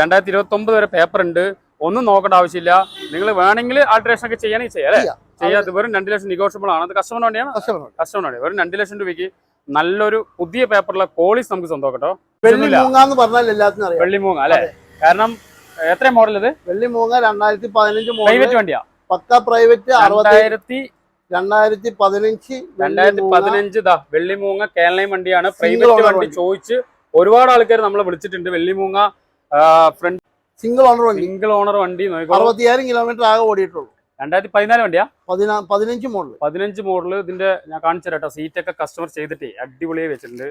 A: രണ്ടായിരത്തി ഇരുപത്തി ഒമ്പത് വരെ പേപ്പർ ഉണ്ട്. ഒന്നും നോക്കേണ്ട ആവശ്യമില്ല. നിങ്ങൾ വേണമെങ്കിൽ ആൾട്രേഷൻ ഒക്കെ ചെയ്യാനേ ചെയ്യാം അല്ലേ?
B: ചെയ്യാം.
A: ചെയ്യാത്ത വെറും രണ്ട് ലക്ഷം നെഗോഷ്യബിൾ ആണ്. അത് കസ്റ്റമർ വേണ്ടിയാണ്.
B: കസ്റ്റമർ
A: വേണ്ടി. വെറും രണ്ട് ലക്ഷം രൂപയ്ക്ക് നല്ലൊരു പുതിയ പേപ്പറിലെ കോളീസ് നമുക്ക് സ്വന്തം കേട്ടോ
B: വെള്ളി മൂങ്ങാന്ന് പറഞ്ഞാൽ എല്ലാത്തിനും അറിയാം.
A: വെള്ളി മൂങ്ങ അല്ലേ? കാരണം എത്ര മോഡൽ ഇത്?
B: വെള്ളിമൂങ്ങ രണ്ടായിരത്തി പതിനഞ്ച്
A: പ്രൈവറ്റ് വണ്ടിയാ?
B: പക്ക പ്രൈവറ്റ് അറുപതായിരത്തി
A: രണ്ടായിരത്തി
B: പതിനഞ്ച്
A: രണ്ടായിരത്തി പതിനഞ്ച് ദാ വെള്ളിമൂങ്ങ കേരളയും വണ്ടിയാണ്. പ്രൈവറ്റ് വണ്ടി
B: വണ്ടി.
A: ചോദിച്ച് ഒരുപാട് ആൾക്കാർ നമ്മളെ വിളിച്ചിട്ടുണ്ട്. വെള്ളിമൂങ്ങ ഫ്രണ്ട്
B: സിംഗിൾ ഓണർ വണ്ടി.
A: സിംഗിൾ ഓണർ വണ്ടി
B: അറുപത്തിയായിരം കിലോമീറ്റർ ആകെ ഓടിയിട്ടുള്ളൂ.
A: രണ്ടായിരത്തി പതിനാല് വണ്ടിയാ?
B: പതിനാ പതിനഞ്ച് മോഡൽ
A: പതിനഞ്ച് മോഡൽ ഇതിന്റെ ഞാൻ കാണിച്ചു തരാം സീറ്റ് ഒക്കെ കസ്റ്റമർ ചെയ്തിട്ടേ അടിപൊളിയായി വെച്ചിട്ടുണ്ട്.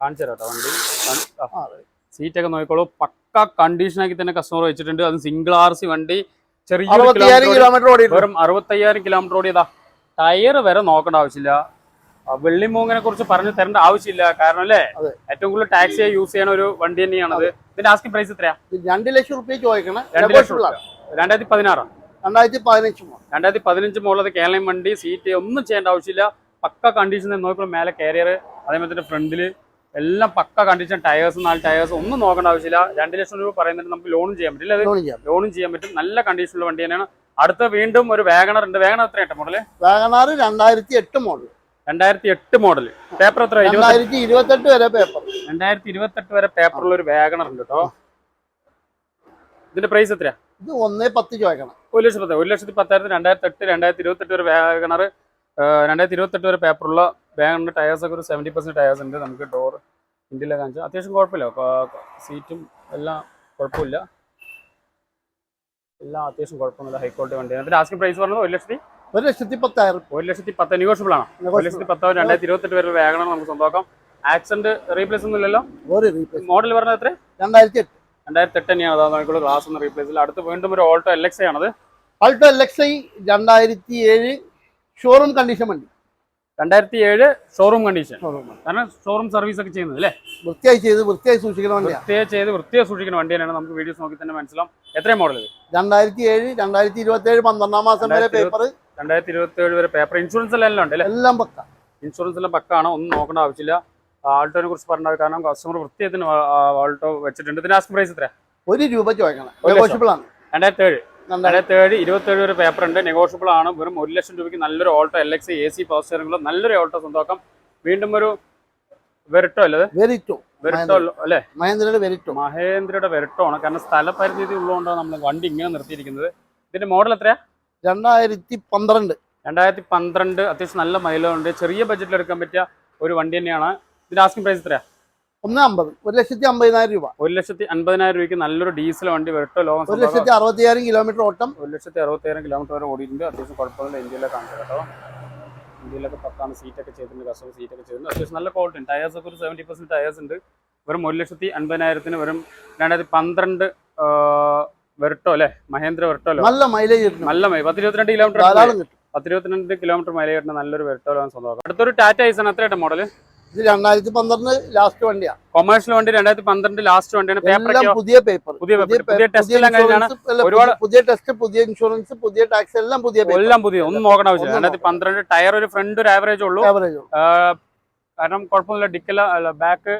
A: കാണിച്ചു തരാം വണ്ടി. സീറ്റ് ഒക്കെ നോക്കിക്കോളൂ. പക്ക കണ്ടീഷനാക്കി തന്നെ കസ്റ്റമർ വെച്ചിട്ടുണ്ട്. അത് സിംഗിൾ ആർ സി വണ്ടി. ചെറിയ
B: കിലോമീറ്റർ
A: വെറും അറുപത്തയ്യായിരം കിലോമീറ്റർ ഓടിയതാ. ടയർ വരെ നോക്കേണ്ട ആവശ്യമില്ല. വെള്ളിമൂങ്ങിനെ കുറിച്ച് പറഞ്ഞു തരേണ്ട ആവശ്യമില്ല. കാരണം അല്ലേ? ഏറ്റവും കൂടുതൽ ടാക്സി യൂസ് ചെയ്യുന്ന ഒരു വണ്ടി തന്നെയാണത്. ഇതിന്റെ ആസ്കിംഗ് പ്രൈസ് എത്രയാ?
B: രണ്ട് ലക്ഷം റുപ്യ ചോദിക്കണം.
A: രണ്ടായിരത്തി പതിനാറാണ്
B: രണ്ടായിരത്തി പതിനഞ്ച്
A: രണ്ടായിരത്തി പതിനഞ്ച് മുകളിലത് കേരളം വണ്ടി സീറ്റ് ഒന്നും ചെയ്യേണ്ട ആവശ്യമില്ല. പക്ക കണ്ടീഷൻ നോക്കുമ്പോൾ മേലെ കാരിയർ അതേപോലെ തന്നെ ഫ്രണ്ടിൽ എല്ലാം പക്ക കണ്ടീഷൻ ടയേഴ്സ് നാല് ടയേഴ്സ് ഒന്നും നോക്കേണ്ട ആവശ്യമില്ല. രണ്ട് ലക്ഷം രൂപ പറയുന്നുണ്ട് നമുക്ക് ലോണും ചെയ്യാൻ പറ്റില്ല ലോണും ചെയ്യാൻ പറ്റും. നല്ല കണ്ടീഷനുള്ള വണ്ടി തന്നെയാണ്. അടുത്ത വീണ്ടും ഒരു വാഗണർ ഉണ്ട്. വാഗണർ എത്രയായിട്ട് മോഡൽ
B: വാഗനാർ രണ്ടായിരത്തി എട്ട് മോഡൽ
A: രണ്ടായിരത്തി എട്ട് മോഡൽ പേപ്പർ എത്ര
B: രണ്ടായിരത്തി ഇരുപത്തെട്ട് വരെ പേപ്പർ
A: രണ്ടായിരത്തി ഇരുപത്തെട്ട് വരെ പേപ്പറുള്ള ഒരു വാഗണർ ഉണ്ട് കേട്ടോ ഇതിന്റെ പ്രൈസ് എത്രയാ?
B: ഇത് ഒന്നേ പത്ത് ചോദിക്കണം
A: ഒരു ലക്ഷത്തി പത്ത് ഒരു ലക്ഷത്തി പത്തായിരത്തി രണ്ടായിരത്തി എട്ട് രണ്ടായിരത്തി ഇരുപത്തെട്ട് വരെ വാഗണർ രണ്ടായിരത്തി ഇരുപത്തെട്ട് വരെ പേപ്പറുള്ള വാഗണറിന്റെ ടയേഴ്സ് ഒക്കെ ഒരു സെവന്റി പെർസെന്റ് ടയേഴ്സ് ഉണ്ട്. നമുക്ക് ഡോർ ഇന്ത്യയിലെ കാണിച്ചു അത്യാവശ്യം കുഴപ്പമില്ല. സീറ്റും എല്ലാം കുഴപ്പമില്ല. എല്ലാം അത്യാവശ്യം കുഴപ്പമൊന്നുമില്ല ഹൈ ക്വാളിറ്റി വണ്ടിയാണ്. അതിന്റെ ആസ്കിംഗ് പ്രൈസ് പറഞ്ഞത് ഒരു ലക്ഷത്തി
B: ഒരു ലക്ഷത്തി പത്തായിരം
A: ഒരു ലക്ഷത്തി പത്ത് നെഗോഷ്യബിൾ ആണ്. ഒരു ലക്ഷത്തി പത്താവും രണ്ടായിരത്തി ഇരുപത്തെട്ട് വരെ വേഗണം നമുക്ക് സ്വന്തമാക്കാം. ആക്സെന്റ് റീപ്ലേസ് ഒന്നും ഇല്ലല്ലോ.
B: ഒരു റീപ്ലേസ്
A: മോഡൽ പറഞ്ഞത് എത്ര
B: രണ്ടായിരത്തി എട്ട്.
A: രണ്ടായിരത്തി എട്ട് തന്നെയാണ്. അതാ നോക്കിയുള്ള ഗ്ലാസ് ഒന്ന് റീപ്ലേസ് ഇല്ല അടുത്ത് വീണ്ടും ഒരു ഓൾട്ടോ എൽ എക്സ് ആണത്.
B: ഓൾട്ടോ എൽ എക്സ് ഐ രണ്ടായിരത്തി ഏഴ് ഷോറൂം കണ്ടീഷൻ വണ്ടി.
A: രണ്ടായിരത്തി ഏഴ് ഷോറൂം കണ്ടീഷൻ കാരണം ഷോറൂം സർവീസ് ഒക്കെ ചെയ്യുന്നത് അല്ലേ?
B: വൃത്തിയായി ചെയ്ത് വൃത്തിയായി സൂക്ഷിക്കുന്ന വണ്ടിയാണ്.
A: വൃത്തിയായി ചെയ്ത് വൃത്തിയായി സൂക്ഷിക്കുന്ന വണ്ടി തന്നെയാണ് നമുക്ക് വീഡിയോസ് നോക്കി തന്നെ മനസ്സിലാവും. എത്രയും മോഡൽ
B: രണ്ടായിരത്തി ഏഴ് രണ്ടായിരത്തി ഇരുപത്തി ഏഴ് പന്ത്രണ്ടാം മാസം വരെ പേപ്പർ
A: രണ്ടായിരത്തി ഇരുപത്തി ഏഴ് വരെ പേപ്പർ ഇൻഷുറൻസ് എല്ലാം എല്ലാം ഉണ്ട് അല്ലേ
B: എല്ലാം പക്ക.
A: ഇൻഷുറൻസ് എല്ലാം പക്കാണ് ഒന്നും നോക്കേണ്ട ആവശ്യമില്ല. ആൾട്ടോനെ കുറിച്ച് പറഞ്ഞാൽ കാരണം കസ്റ്റമർ വൃത്തിയത്തിന് ആൾട്ടോ വെച്ചിട്ടുണ്ട്. ആസ്ക് പ്രൈസ് എത്ര
B: ഒരു രൂപ ചോദിക്കണം.
A: രണ്ടായിരത്തി ഏഴ്
B: രണ്ടായിരത്തി
A: ഏഴ് ഇരുപത്തി ഏഴ് വരെ പേപ്പർ ഉണ്ട്. നെഗോഷ്യബിൾ ആണ്. വെറും ഒരു ലക്ഷം രൂപയ്ക്ക് നല്ലൊരു Alto L X A C power നല്ലൊരു ഓൾട്ടോ സ്വന്തമാക്കാം. വീണ്ടും ഒരു വെറിട്ടോ അല്ലേ
B: വെരിറ്റോ
A: വെറിട്ടോ അല്ലേ?
B: മഹേന്ദ്രയുടെ വെരിറ്റോ
A: മഹേന്ദ്രയുടെ വെറിട്ടോ ആണ്. കാരണം സ്ഥലപരിമിതി ഉള്ളതുകൊണ്ടാണ് നമ്മൾ വണ്ടി ഇങ്ങനെ നിർത്തിയിരിക്കുന്നത്. ഇതിന്റെ മോഡൽ എത്രയാ?
B: രണ്ടായിരത്തി പന്ത്രണ്ട്
A: രണ്ടായിരത്തി പന്ത്രണ്ട് അത്യാവശ്യം നല്ല മൈലുണ്ട് ഉണ്ട് ചെറിയ ബഡ്ജറ്റിൽ എടുക്കാൻ പറ്റിയ ഒരു വണ്ടി തന്നെയാണ്. ഇതിന്റെ ആസ്കിംഗ് പ്രൈസ് എത്രയാ?
B: ഒന്ന് അമ്പത് ഒരു ലക്ഷത്തി അമ്പതിനായിരം രൂപ.
A: ഒരു ലക്ഷത്തി അമ്പതിനായിരം രൂപയ്ക്ക് നല്ലൊരു ഡീസൽ വണ്ടി വെറിട്ടോ ലോകം
B: ഒരു ലക്ഷത്തി അറുപത്തിയായിരം കിലോമീറ്റർ ഓട്ടം.
A: ഒരു ലക്ഷത്തി അറുപത്തിയായിരം കിലോമീറ്റർ വരെ ഓടിയിട്ടുണ്ട്. അത്യാവശ്യം കുഴപ്പമില്ല ഇന്ത്യയിലെ കാണിച്ചു കേട്ടോ. ഇന്ത്യയിലൊക്കെ പത്താണ് സീറ്റൊക്കെ ചെയ്തിട്ടുണ്ട്. കസ്റ്റമർ സീറ്റൊക്കെ ചെയ്തിട്ടുണ്ട്. അത്യാവശ്യം നല്ല ക്വാളിറ്റി ഉണ്ട്. ടയേഴ്സ് ഒക്കെ ഒരു സെവന്റി പെർസെന്റ് ടയേഴ്സ് ഉണ്ട്. വെറും ഒരു ലക്ഷത്തി അൻപതിനായിരത്തിന് വെറും രണ്ടായിരത്തി പന്ത്രണ്ട് വെർട്ടോ അല്ലേ? മഹേന്ദ്ര വെർട്ടോ
B: നല്ല മൈലേജ്
A: നല്ല പത്ത് ഇരുപത്തിരണ്ട് കിലോമീറ്റർ പത്ത് ഇരുപത്തിരണ്ട് കിലോമീറ്റർ മൈലേജ് കിട്ടുന്ന നല്ലൊരു വെർട്ടോ സ്വന്തമാക്കാം അടുത്തൊരു ടാറ്റ ഐസൺ എത്രയായിട്ട് മോഡൽ
B: ഇത് രണ്ടായിരത്തി പന്ത്രണ്ട് ലാസ്റ്റ് വണ്ടിയാണ്
A: കൊമേഴ്ഷ്യൽ വണ്ടി രണ്ടായിരത്തി പന്ത്രണ്ട് ലാസ്റ്റ് വണ്ടിയാണ് പേപ്പർ
B: പുതിയ പേപ്പർ
A: പുതിയ ടെസ്റ്റ് പുതിയ ടെസ്റ്റ് എല്ലാം കഴിഞ്ഞാണ് ഒരുപാട്
B: പുതിയ ടെസ്റ്റ് പുതിയ ഇൻഷുറൻസ് പുതിയ ടാക്സ് എല്ലാം പുതിയ
A: എല്ലാം പുതിയ. ഒന്നും നോക്കണ ആവശ്യമില്ല. രണ്ടായിരത്തി പന്ത്രണ്ട് ടയർ ഒരു ഫ്രണ്ട് ഒരു ആവറേജ് ഉള്ളൂ. കാരണം കുഴപ്പമൊന്നുമില്ല. ഡിക്കല ബാക്ക്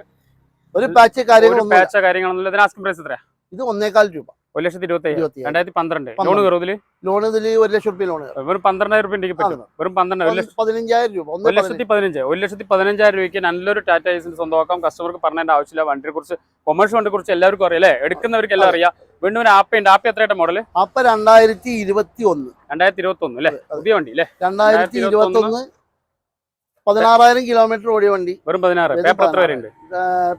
B: ഒരു പാച്ച് കാര്യങ്ങളൊന്നും
A: പാച്ച കാര്യങ്ങളൊന്നും ഇതിന് ആസ്കിംഗ് പ്രൈസ് എത്രയാ?
B: ഇത് ഒന്നേകാൽ രൂപ.
A: ഒരു ലക്ഷത്തി ഇരുപത്തി രണ്ടായിരത്തി പന്ത്രണ്ട്. ലോൺ. കയറും ഇതിൽ
B: ലോൺ ഇതിൽ ഒരു ലക്ഷം രൂപ ലോൺ
A: വെറും പന്ത്രണ്ടായിരം റുപ്യ എനിക്ക് പറ്റും. വെറും പന്ത്രണ്ടായിരം
B: പതിനഞ്ചായിരം രൂപ.
A: ഒരു ലക്ഷത്തി പതിനഞ്ച്. ഒരു ലക്ഷത്തി പതിനഞ്ചായിരം രൂപയ്ക്ക് നല്ലൊരു ടാറ്റ ഐസിന് സ്വന്തമാക്കാം. കസ്റ്റമർക്ക് പറഞ്ഞതിന്റെ ആവശ്യമില്ല. വണ്ടിയെ കുറിച്ച് കൊമേഴ്സ് വണ്ടിയെ കുറിച്ച് എല്ലാവർക്കും അറിയാം അല്ലേ? എടുക്കുന്നവർക്ക് എല്ലാം അറിയാം. വീണ്ടും ഒരു ആപ്പ് ഉണ്ട് ആപ്പ് എത്രയായിട്ട് മോഡൽ
B: അപ്പൊ രണ്ടായിരത്തി ഇരുപത്തി ഒന്ന്
A: രണ്ടായിരത്തി ഇരുപത്തി ഒന്ന് അല്ലേ പുതിയ വണ്ടി അല്ലേ?
B: രണ്ടായിരത്തി ഇരുപത്തി ഒന്ന് പതിനാറായിരം കിലോമീറ്റർ ഓടിയ വണ്ടി.
A: വെറും പതിനാറ്. പേപ്പർ എത്ര വരെ ഉണ്ട്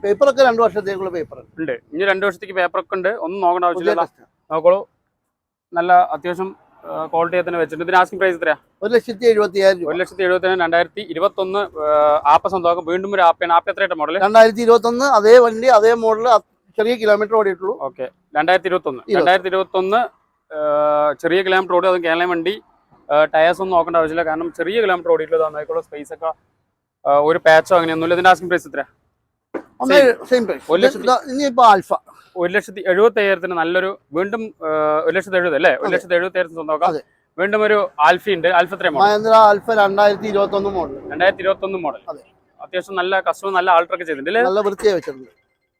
B: പേപ്പർ ഒക്കെ രണ്ടു വർഷത്തേക്കുള്ള പേപ്പർ
A: ഉണ്ട്. ഇനി രണ്ട് വർഷത്തേക്ക് പേപ്പർ ഒക്കെ ഉണ്ട്. ഒന്നും നോക്കേണ്ട ആവശ്യമില്ല നോക്കോളൂ. നല്ല അത്യാവശ്യം ക്വാളിറ്റി തന്നെ വെച്ചിട്ടുണ്ട്. ഇതിന് ആസ്കിംഗ് പ്രൈസ് എത്രയാ?
B: ഒരു ലക്ഷത്തി എഴുപത്തി ആയിരം
A: ഒരു ലക്ഷത്തി എഴുപത്തിന് രണ്ടായിരത്തി ഇരുപത്തി ഒന്ന് ആപ്പ സ്വന്തമാക്കും. വീണ്ടും ഒരു ആപ്പ് ആപ്പ് എത്രയായിട്ട് മോഡൽ
B: രണ്ടായിരത്തി ഇരുപത്തി ഒന്ന് അതേ വണ്ടി അതേ മോഡൽ ചെറിയ കിലോമീറ്റർ ഓടിയിട്ടുള്ളൂ.
A: ഓക്കെ രണ്ടായിരത്തി ഇരുപത്തി ഒന്ന് രണ്ടായിരത്തി ഇരുപത്തി ഒന്ന് ചെറിയ കിലോമീറ്റർ ഓടി അതും കേരള വണ്ടി. ടയേഴ്സ് ഒന്നും നോക്കേണ്ട ആവശ്യമില്ല. കാരണം ചെറിയ കിലോമീറ്റർ ഓടിയിട്ടുള്ളത് അന്നേക്കുള്ള സ്പേസ് ഒക്കെ ഒരു പാച്ചോ അങ്ങനെയൊന്നുമില്ല. ഇതിന്റെ ആസ്കിംഗ് പ്രൈസ് എത്ര ഒരു ലക്ഷത്തി- എഴുപത്തി അയ്യായിരത്തിന് നല്ലൊരു വീണ്ടും ഒരു ലക്ഷത്തി എഴുപത് അല്ലേ? ഒരു. ലക്ഷത്തി എഴുപത്തി അയ്യായിരത്തിന്
B: അതെ.
A: വീണ്ടും ഒരു ആൽഫി ഉണ്ട്. ആൽഫ എത്ര
B: മഹേന്ദ്ര ആൽഫ രണ്ടായിരത്തി ഇരുപത്തി ഒന്ന് മോഡൽ
A: രണ്ടായിരത്തി ഇരുപത്തി ഒന്ന് മോഡൽ
B: അതെ.
A: അത്യാവശ്യം നല്ല കസ്റ്റമർ നല്ല ആൾട്ടർ ഒക്കെ ചെയ്തിട്ടുണ്ട്
B: നല്ല വൃത്തിയായി വെച്ചിട്ടുണ്ട്.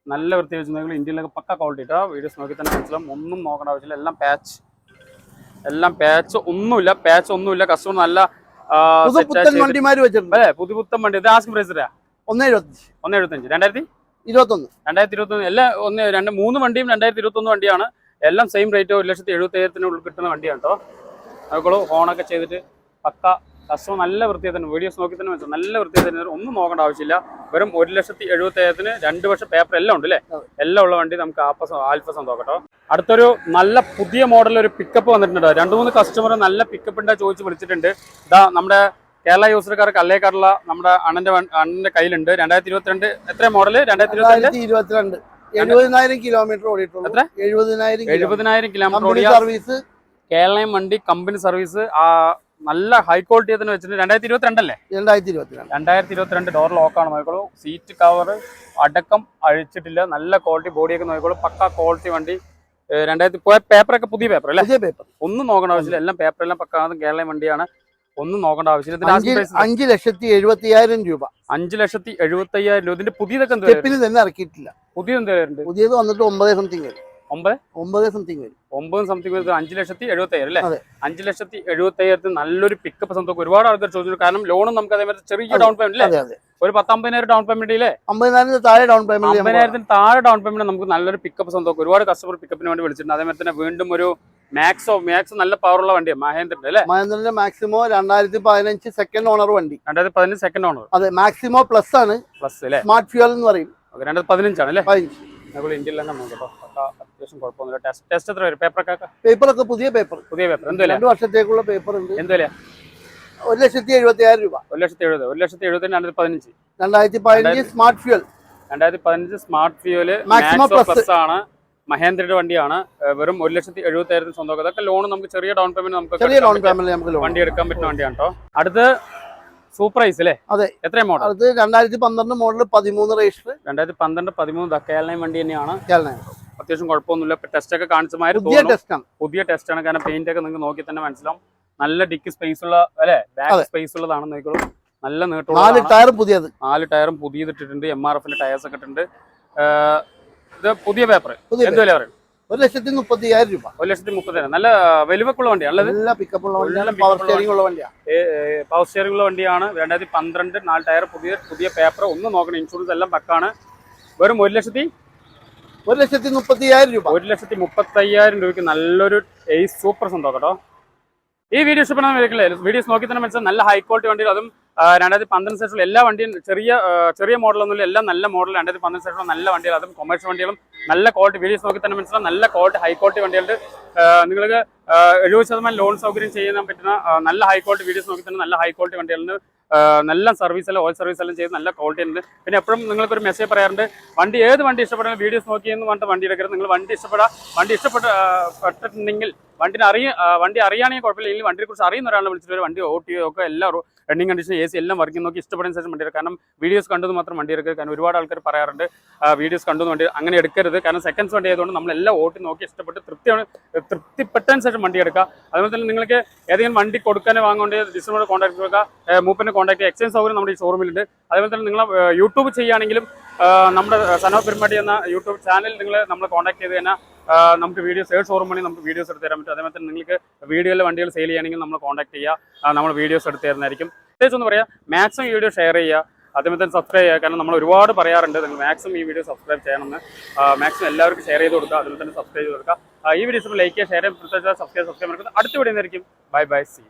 A: നല്ല വൃത്തി വെച്ചിട്ടുണ്ടെങ്കിൽ ഇന്ത്യയിലൊക്കെ പക്ക ക്വാളിറ്റി കേട്ടോ വീഡിയോസ് നോക്കി തന്നെ മനസ്സിലാവും. ഒന്നും നോക്കേണ്ട ആവശ്യമില്ല. എല്ലാം പാച്ച് എല്ലാം പാച്ച് ഒന്നുമില്ല പാച്ച് ഒന്നുമില്ല. കസ്റ്റമർ നല്ല അല്ലേ പുതിയ പുത്തൻ വണ്ടി ഇത് ആസ്കിംഗ് പ്രൈസ്
B: ഒന്ന് എഴുപത്തി
A: ഒന്ന് എഴുപത്തഞ്ച് രണ്ടായിരത്തി
B: ഇരുപത്തി ഒന്ന്
A: രണ്ടായിരത്തി? ഇരുപത്തി ഒന്ന് എല്ലാ ഒന്ന് രണ്ട് മൂന്ന് വണ്ടിയും രണ്ടായിരത്തി ഇരുപത്തി ഒന്ന് വണ്ടിയാണ്. എല്ലാം സെയിം റേറ്റ് ഒരു ലക്ഷത്തി എഴുപത്തി ഏഴത്തിനുള്ളിൽ കിട്ടുന്ന വണ്ടിയാണ് കേട്ടോ അതുകൊള്ളു ഹോണൊക്കെ ചെയ്തിട്ട് പക്ക കസ്റ്റമർ നല്ല വൃത്തിയെ തന്നെ വീഡിയോസ് നോക്കി തന്നെ മനസ്സിലാവും നല്ല വൃത്തിയെ തന്നെ ഒന്നും നോക്കേണ്ട ആവശ്യമില്ല. വെറും ഒരു ലക്ഷത്തി എഴുപത്തി അയ്യായിരത്തിന് രണ്ട് വർഷം പേപ്പർ എല്ലാം ഉണ്ട് അല്ലേ? എല്ലാം ഉള്ള വണ്ടി നമുക്ക് ആൽഫ നോക്കട്ടോ കേട്ടോ. അടുത്തൊരു നല്ല പുതിയ മോഡൽ ഒരു പിക്കപ്പ് വന്നിട്ടുണ്ട് രണ്ട് മൂന്ന് കസ്റ്റമർ നല്ല പിക്കപ്പ് ഉണ്ടാ ചോദിച്ച് വിളിച്ചിട്ടുണ്ട്. ഇതാ നമ്മുടെ കേരള യൂസർക്കാർക്ക് അല്ലേക്കാരുള്ള നമ്മുടെ അണ്ണന്റെ അണ്ണന്റെ കയ്യിലുണ്ട്. രണ്ടായിരത്തി ഇരുപത്തിരണ്ട് എത്ര മോഡൽ രണ്ടായിരത്തി ഇരുപത്തിരണ്ട്
B: എഴുപതിനായിരം കിലോമീറ്റർ ഓടിയിട്ടുള്ളൂ.
A: എത്ര?
B: എഴുപതിനായിരം
A: എഴുപതിനായിരം കിലോമീറ്റർ ഓടിയ
B: സർവീസ്
A: കേരളയും വണ്ടി കമ്പനി സർവീസ് ആ നല്ല ഹൈ ക്വാളിറ്റി തന്നെ വെച്ചിട്ട് രണ്ടായിരത്തി ഇരുപത്തിരണ്ടല്ലേ
B: രണ്ടായിരത്തി ഇരുപത്തിരണ്ട്
A: രണ്ടായിരത്തി ഇരുപത്തിരണ്ട് ഡോർ ലോക്കാണ് നോക്കിക്കോളൂ. സീറ്റ് കവർ അടക്കം അഴിച്ചിട്ടില്ല. നല്ല ക്വാളിറ്റി ബോഡിയൊക്കെ നോക്കിക്കോളൂ. പക്ക ക്വാളിറ്റി വണ്ടി. രണ്ടായിരത്തി പേപ്പറൊക്കെ പുതിയ പേപ്പർ അല്ലേ?
B: പുതിയ പേപ്പർ
A: ഒന്നും നോക്കേണ്ട ആവശ്യമില്ല. എല്ലാം പേപ്പർ എല്ലാം പക്ക കേരള വണ്ടിയാണ്. ഒന്നും നോക്കേണ്ട ആവശ്യമില്ല.
B: അഞ്ചു ലക്ഷത്തി എഴുപത്തി അയ്യായിരം രൂപ.
A: അഞ്ച് ലക്ഷത്തി എഴുപത്തി അയ്യായിരം രൂപ. ഇതിന്റെ പുതിയതൊക്കെ
B: തന്നെ ഇറക്കിയിട്ടില്ല.
A: പുതിയത് എന്ത്
B: പുതിയത് വന്നിട്ട് ഒമ്പത് സംതിങ്
A: ഒമ്പത്?
B: ഒമ്പത് സംതിങ് വരും.
A: ഒമ്പത് സംതിങ് വരും. അഞ്ച് ലക്ഷത്തി എഴുപത്തി അയ്യായിരം അല്ലേ അഞ്ചു ലക്ഷത്തി എഴുപത്തി അയ്യായിരത്തി നല്ലൊരു പിക്കപ്പ് സംഭവം ഒരുപാട് ആൾക്കാർ ചോദിച്ചു. കാരണം ലോണും നമുക്ക് അതേമാതിരി ചെറിയ ഡൗൺ പേയ്മെന്റ് അല്ലേ ഒരു പത്തമ്പതിനായിരം ഡൗൺ പേയ്മെന്റ് ഇല്ലേ?
B: അമ്പതിനായിരത്തിന് താഴെ ഡൗൺ പേയ്മെന്റ്
A: അമ്പതിനായിരത്തിന് താഴെ ഡൗൺ പേയ്മെന്റ് നമുക്ക് നല്ലൊരു പിക്കപ്പ് സ്വന്തം ഒരുപാട് കസ്റ്റമർ പിക്കപ്പിന് വേണ്ടി വിളിച്ചിട്ടുണ്ട്. അതേമാതിരി തന്നെ വീണ്ടും ഒരു മാക്സോ മാക്സ് നല്ല പവറുള്ള വണ്ടിയാണ് മഹേന്ദ്രന്റെ അല്ലേ?
B: മഹേന്ദ്രന്റെ മാക്സിമോ രണ്ടായിരത്തി പതിനഞ്ച് സെക്കൻഡ് ഓണർ വണ്ടി.
A: രണ്ടായിരത്തി പതിനഞ്ച് സെക്കൻഡ് ഓണർ
B: അതെ മാക്സിമോ പ്ലസ് ആണ്.
A: പ്ലസ് അല്ലേ?
B: സ്മാർട്ട് ഫ്യൂൽ എന്ന് പറയും.
A: രണ്ടായിരത്തി പതിനഞ്ചാണ് അല്ലേ
B: പതിനഞ്ച്.
A: ഇന്ത്യയിൽ തന്നെ കേട്ടോ. അത്യാവശ്യം കുഴപ്പമൊന്നുമില്ല ടെസ്റ്റ് ടെസ്റ്റ് എത്ര വരും? പേപ്പറൊക്കെ
B: പേപ്പറൊക്കെ പുതിയ പേപ്പർ
A: പുതിയ പേപ്പർ എന്ത്
B: രണ്ട് വർഷത്തേക്കുള്ള പേപ്പർ ഉണ്ട്.
A: എന്ത്
B: ഒരു ലക്ഷത്തി എഴുപത്തി ആയിരം രൂപ.
A: ഒരു ലക്ഷത്തി എഴുപത്. ഒരു ലക്ഷത്തി എഴുപത്തി രണ്ടായിരത്തി പതിനഞ്ച്.
B: രണ്ടായിരത്തി പതിനഞ്ച് സ്മാർട്ട് ഫ്യൂൽ
A: രണ്ടായിരത്തി പതിനഞ്ച് സ്മാർട്ട് ഫ്യൂൽ
B: മാക്സിമം
A: പ്ലസ് ആണ്. മഹേന്ദ്രയുടെ വണ്ടിയാണ്. വെറും ഒരു ലക്ഷത്തി എഴുപത്തി ആയിരത്തിന് സ്വന്തം അതൊക്കെ ലോൺ നമുക്ക് ചെറിയ ഡൗൺ പേയ്മെന്റ് നമുക്ക്
B: ചെറിയ
A: ഡൗൺ
B: പേയ്മെന്റ് നമുക്ക്
A: വണ്ടി എടുക്കാൻ പറ്റുന്ന വണ്ടിയാണ് കേട്ടോ അടുത്ത് സൂപ്പർ ഐസ് അല്ലേ
B: അതെ.
A: എത്ര മോഡൽ
B: അത് രണ്ടായിരത്തി പന്ത്രണ്ട് മോഡൽ പതിമൂന്ന് രജിസ്റ്റർ
A: രണ്ടായിരത്തി പന്ത്രണ്ട് പതിമൂന്ന് ദക്കേലയും വണ്ടി തന്നെയാണ്.
B: കേരള
A: അത്യാവശ്യം കുഴപ്പമൊന്നുമില്ല. ടെസ്റ്റ് ഒക്കെ കാണിച്ച
B: പുതിയ ടെസ്റ്റ് ആണ്.
A: കാരണം പെയിന്റ് ഒക്കെ നിങ്ങൾക്ക് നോക്കി തന്നെ മനസ്സിലാവും. നല്ല ഡിക്ക് സ്പേസ് ഉള്ള അല്ലെ? ബാക്ക് സ്പേസ് ഉള്ളതാണെന്ന് നോക്കിക്കോളൂ നല്ല
B: നാല്
A: നീട്ടുള്ള
B: ടയർ പുതിയത്.
A: നാല് ടയറും പുതിയത് ഇട്ടിട്ടുണ്ട്. എം ആർ എഫിന്റെ ടയേഴ്സ് ഒക്കെ ഇട്ടിട്ടുണ്ട്. ഇത് പുതിയ പേപ്പർ എന്ത് വില പറയും?
B: ഒരു ലക്ഷത്തി മുപ്പത്തി അയ്യായിരം രൂപ.
A: ഒരു ലക്ഷത്തി മുപ്പത്തി നല്ല വലിവക്കുള്ള വണ്ടിയാണ്
B: നല്ല പിക്കപ്പ് ഉള്ള വണ്ടിയാണ്. പവർ സ്റ്റിയറിംഗ് ഉള്ള വണ്ടിയാണ്
A: പവർ സ്റ്റിയറിംഗ് ഉള്ള വണ്ടിയാണ്. രണ്ടായിരത്തി പന്ത്രണ്ട് നാല് ടയർ പുതിയ പുതിയ പേപ്പർ ഒന്നും നോക്കണം. ഇൻഷുറൻസ് എല്ലാം പക്കാണ്. വെറും ഒരു ലക്ഷത്തി
B: ഒരു ലക്ഷത്തി മുപ്പത്തി അയ്യായിരം രൂപ.
A: ഒരു ലക്ഷത്തി മുപ്പത്തി അയ്യായിരം രൂപയ്ക്ക് നല്ലൊരു സൂപ്പർ സന്തോഷം കേട്ടോ. ഈ വീഡിയോ ഇഷ്ടപ്പെടുന്ന വരില്ലേ വീഡിയോസ് നോക്കി തന്നെ മനസ്സിലാവും നല്ല ഹൈ ക്വാളിറ്റി വണ്ടിയിൽ അതും രണ്ടായിരത്തി പന്ത്രണ്ട് സെക്ഷനിൽ എല്ലാ വണ്ടിയും ചെറിയ ചെറിയ മോഡലൊന്നുമില്ല എല്ലാം നല്ല മോഡൽ രണ്ടായിരത്തി പന്ത്രണ്ട് സെക്ഷനിൽ നല്ല വണ്ടികൾ അതും കൊമേഴ്സ് വണ്ടികളും നല്ല ക്വാളിറ്റി വീഡിയോസ് നോക്കി തന്നെ മനസ്സിലാവും നല്ല ക്വാളിറ്റി ഹൈ ക്വാളിറ്റി വണ്ടികളുണ്ട്. നിങ്ങൾക്ക് എഴുപത് ശതമാനം ലോൺ സൗകര്യം ചെയ്യാൻ പറ്റുന്ന നല്ല ഹൈ ക്വാളിറ്റി വീഡിയോസ് നോക്കി തന്നെ നല്ല ഹൈ ക്വാളിറ്റി വണ്ടികളുണ്ട്. നല്ല സർവീസ് എല്ലാം ഓയിൽ സർവീസ് എല്ലാം ചെയ്ത് നല്ല ക്വാളിറ്റി ഉണ്ട്. പിന്നെ എപ്പോഴും നിങ്ങൾക്ക് ഒരു മെസ്സേജ് പറയാറുണ്ട് വണ്ടി ഏത് വണ്ടി ഇഷ്ടപ്പെടുന്ന വീഡിയോസ് നോക്കിയെന്ന് പറഞ്ഞിട്ട് വണ്ടി എടുക്കരുത്. നിങ്ങൾ വണ്ടി ഇഷ്ടപ്പെടാം വണ്ടി ഇഷ്ടപ്പെട്ട ആ, പെട്ടിട്ടുണ്ടെങ്കിൽ വണ്ടിനെ അറിയ വണ്ടി അറിയാണെങ്കിൽ കുഴപ്പമില്ല. ഇല്ലെങ്കിൽ വണ്ടിയെക്കുറിച്ച് അറിയുന്ന ഒരാളെ വിളിച്ചിട്ട് വണ്ടി ഓട്ടിയോ ഒക്കെ എല്ലാം റണ്ണിങ് കണ്ടീഷൻ എ സി എല്ലാം വർക്കിംഗ് നോക്കി ഇഷ്ടപ്പെടുന്ന ശേഷം വണ്ടി കാരണം വീഡിയോസ് കണ്ടത് മാത്രം വണ്ടി എടുക്കുക. കാരണം ഒരുപാട് ആൾക്കാർ പറയാറുണ്ട് വീഡിയോസ് കണ്ടു വണ്ടി അങ്ങനെ എടുക്കരുത്. കാരണം സെക്കൻഡ്സ് വണ്ടി ആയതുകൊണ്ട് നമ്മളെല്ലാം ഓട്ടി നോക്കി ഇഷ്ടപ്പെട്ട് തൃപ്തിയാണ് തൃപ്തിപ്പെട്ടതിന് ശേഷം വണ്ടി എടുക്കുക. അതുപോലെ തന്നെ നിങ്ങൾക്ക് ഏതെങ്കിലും വണ്ടി കൊടുക്കാനോ വാങ്ങുകൊണ്ട് ഡിസ്റ്റർബോട് കോൺടാക്ട് ചെയ്യുക മൂപ്പനെ കോൺടാക്ട് ചെയ്യുക എക്സ്ചേഞ്ച് സൗകര്യം നമ്മുടെ ഈ ഷോറൂമിലുണ്ട് അതുപോലെ തന്നെ നിങ്ങൾ യൂട്യൂബ് ചെയ്യുകയാണെങ്കിലും നമ്മുടെ സനോ പെരുമാടി എന്ന യൂട്യൂബ് ചാനൽ നിങ്ങൾ നമ്മൾ കോൺടാക്ട് ചെയ്ത് കഴിഞ്ഞാൽ നമുക്ക് വീഡിയോസ് ഏത് ഷോറൂം വേണമെങ്കിൽ നമുക്ക് വീഡിയോസ് എടുത്ത് തരാൻ പറ്റും. അതേപോലെ തന്നെ നിങ്ങൾക്ക് വീഡിയോയിലെ വണ്ടികൾ സെയിൽ ചെയ്യണമെങ്കിൽ നമ്മൾ കോൺടാക്ട് ചെയ്യുക. നമ്മൾ വീഡിയോസ് എടുത്ത് തരുന്നതായിരിക്കും. പ്രത്യേകിച്ച് ഒന്ന് പറയാം മാക്സിമം ഈ വീഡിയോ ഷെയർ ചെയ്യുക. അതേപോലെ തന്നെ സബ്സ്ക്രൈബ് ചെയ്യുക. കാരണം നമ്മൾ ഒരുപാട് പറയാറുണ്ട് നിങ്ങൾ മാക്സിമം ഈ വീഡിയോ സബ്സ്ക്രൈബ് ചെയ്യണമെന്ന്. മാക്സിമം എല്ലാവർക്കും ഷെയർ ചെയ്ത് കൊടുക്കുക. അതുപോലെ തന്നെ സബ്സ്ക്രൈബ് ചെയ്ത് കൊടുക്കുക. ഈ വീഡിയോസ് ലൈക്ക് ചെയ്യുക ഷെയർ ചെയ്യുക പ്രത്യേകിച്ച് സബ്സ്ക്രൈബ് സബ്സ്ക്രൈബ് അടുത്ത വീഡിയോ ആയിരിക്കും. Bye bye see